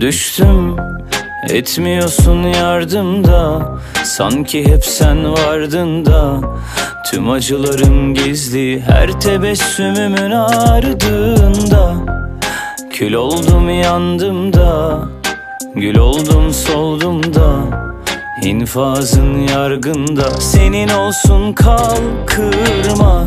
Düştüm etmiyorsun yardımda Sanki hep sen vardın da. Tüm acılarım gizli her tebessümümün ardında. Kül oldum yandım da. Gül oldum soldum da. İnfazın yargında. Senin olsun kal kırma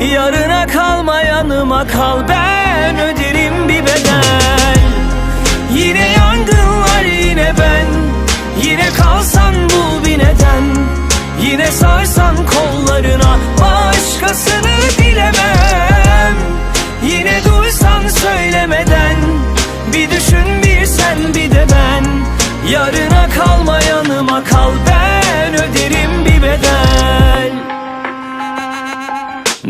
Yarına kalma yanıma kal. Ben öderim bir bedel. Yine yangınlar yine ben. Yine kalsan bul bir neden. Yine sarsan kollarına Başkasını dilemem Yine duysan söylemeden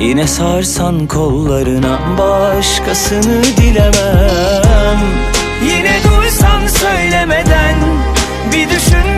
Yine sarsan kollarına başkasını dilemem. Yine duysan söylemeden bir düşün